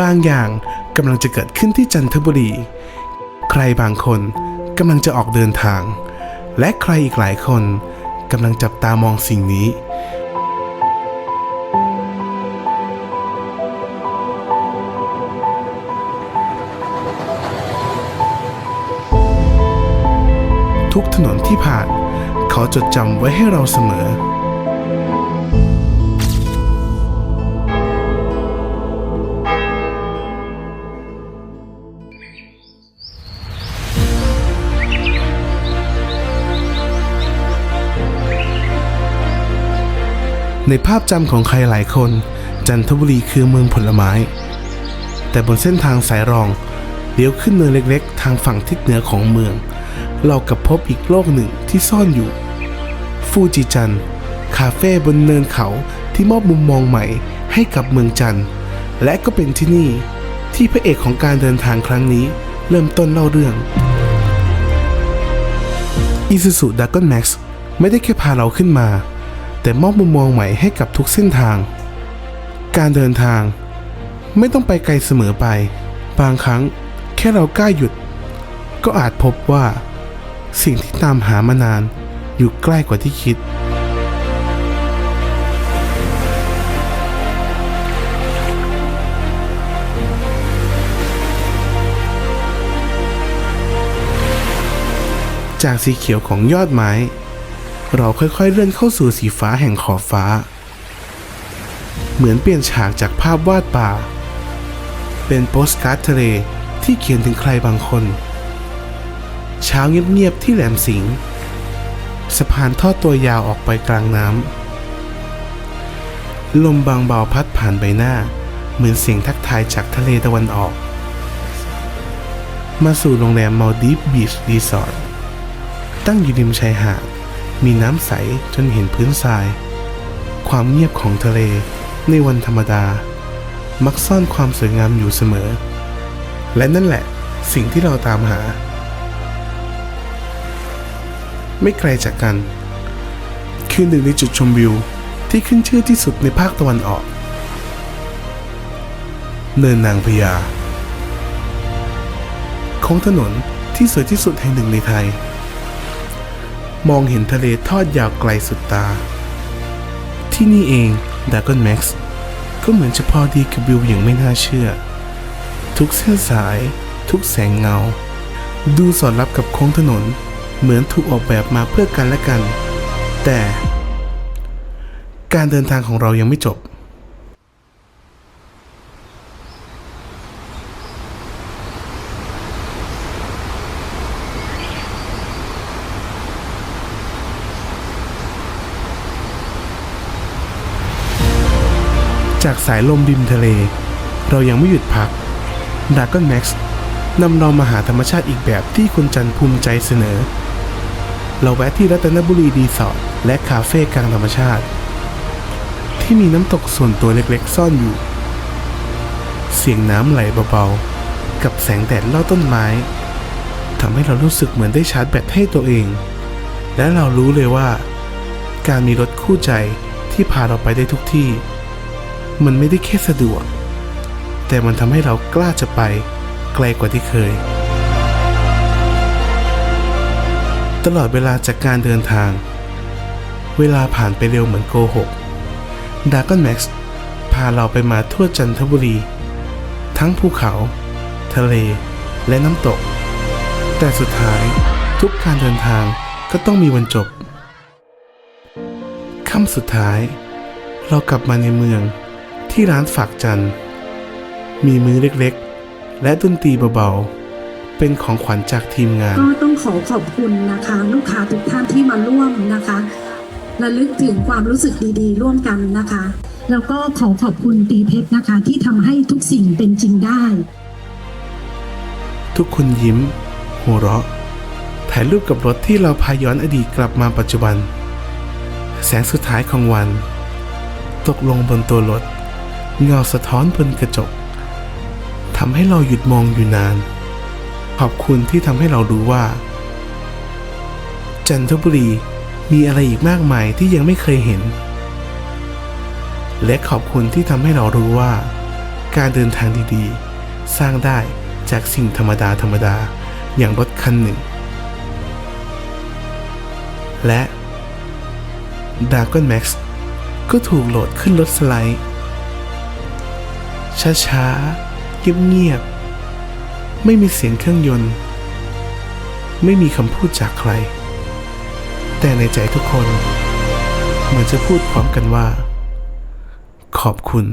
บางอย่างกำลังจะเกิดขึ้นที่จันทบุรี ใครบางคนกำลังจะออกเดินทาง และใครอีกหลายคนกำลังจับตามองสิ่งนี้ ทุกถนนที่ผ่านเขาจดจำไว้ให้เราเสมอ ในภาพจำของใครหลายคน จันทบุรีคือเมืองผลไม้ แต่บนเส้นทางสายรองเลี้ยวขึ้นเนินเล็กๆ ทางฝั่งทิศเหนือของเมือง เรากลับพบอีกโลกหนึ่งที่ซ่อนอยู่ ฟูจิจันคาเฟ่บนเนินเขาที่มอบมุมมองใหม่ให้กับเมืองจันและก็เป็นที่นี่ที่พระเอกของการเดินทางครั้งนี้ เริ่มต้นเล่าเรื่อง Isuzu d r a g o n Max ไม่ได้แค่พาเราขึ้นมา แต่มอบมุมมองใหม่ให้กับทุกเส้นทาง การเดินทาง ไม่ต้องไปไกลเสมอไป บางครั้งแค่เรากล้าหยุด ก็อาจพบว่า สิ่งที่ตามหามานานอยู่ใกล้กว่าที่คิดจากสีเขียวของยอดไม้ เราค่อยๆเลื่อนเข้าสู่สีฟ้าแห่งขอบฟ้า เหมือนเปลี่ยนฉากจากภาพวาดป่า เป็นโปสการ์ดทะเลที่เขียนถึงใครบางคน เช้าเงียบๆที่แหลมสิงห์สะพานทอดตัวยาวออกไปกลางน้ำ ลมบางเบาพัดผ่านใบหน้า เหมือนเสียงทักทายจากทะเลตะวันออก มาสู่โรงแรมมาลดีฟบีชรีสอร์ทตั้งอยู่ริมชายหาด มีน้ำใสจนเห็นพื้นทราย ความเงียบของทะเลในวันธรรมดา มักซ่อนความสวยงามอยู่เสมอ และนั่นแหละสิ่งที่เราตามหา ไม่ไกลจากกัน คือหนึ่งในจุดชมวิวที่ขึ้นชื่อที่สุดในภาคตะวันออก เนินนางพญาโค้งถนนที่สวยที่สุดแห่งหนึ่งในไทย มองเห็นทะเลทอดยาวไกลสุดตา ที่นี่เองดากอนแม็กซ์ก็เหมือนจะพอดีกับวิวอย่างไม่น่าเชื่อ ทุกเส้นสาย ทุกแสงเงา ดูสอดรับกับโค้งถนน เหมือนถูกออกแบบมาเพื่อกันและกัน แต่ การเดินทางของเรายังไม่จบ จากสายลมริมทะเล เรายังไม่หยุดพักด r a g o n Max นำเรามาหาธรรมชาติอีกแบบที่คุณจันภูมิใจเสนอ เราแวะที่รัตนบุรีรีสอร์ทและคาเฟ่กลางธรรมชาติ ที่มีน้ำตกส่วนตัวเล็กๆ ซ่อนอยู่ เสียงน้ำไหลเบาๆ กับแสงแดดลอดต้นไม้ทำให้เรารู้สึกเหมือนได้ชาร์จแบตให้ตัวเอง และเรารู้เลยว่า การมีรถคู่ใจที่พาเราไปได้ทุกที่ มันไม่ได้แค่สะดวก แต่มันทำให้เรากล้าจะไปไกลกว่าที่เคย ตลอดเวลาจากการเดินทาง เวลาผ่านไปเร็วเหมือนโกหกดากอนแม็กซ์พาเราไปมาทั่วจันทบุรี ทั้งภูเขา ทะเล และน้ำตก แต่สุดท้ายทุกการเดินทางก็ต้องมีวันจบค่ำสุดท้าย เรากลับมาในเมือง ที่ร้านฝากจันทร์มีมือเล็กๆ และดนตรีเบาๆ เป็นของขวัญจากทีมงาน ก็ต้องขอขอบคุณนะคะ ลูกค้าทุกท่านที่มาร่วมนะคะระลึกถึงความรู้สึกดีๆ ร่วมกันนะคะ แล้วก็ขอขอบคุณตีเพชรนะคะ ที่ทำให้ทุกสิ่งเป็นจริงได้ ทุกคนยิ้ม หัวเราะถ่ายรูปกับรถที่เราพาย้อนอดีตกลับมาปัจจุบัน แสงสุดท้ายของวัน ตกลงบนตัวรถ เงาสะท้อนบนกระจกทำให้เราหยุดมองอยู่นาน ขอบคุณที่ทำให้เรารู้ว่า จันทบุรีมีอะไรอีกมากมายที่ยังไม่เคยเห็น และขอบคุณที่ทำให้เรารู้ว่า การเดินทางดีๆ สร้างได้จากสิ่งธรรมดาธรรมดาอย่างรถคันหนึ่ง และ d a r g o n Max ก็ถูกโหลดขึ้นรถสไลด์ ช้าๆ เงียบๆ ไม่มีเสียงเครื่องยนต์ ไม่มีคำพูดจากใคร แต่ในใจทุกคน เหมือนจะพูดพร้อมกันว่า ขอบคุณ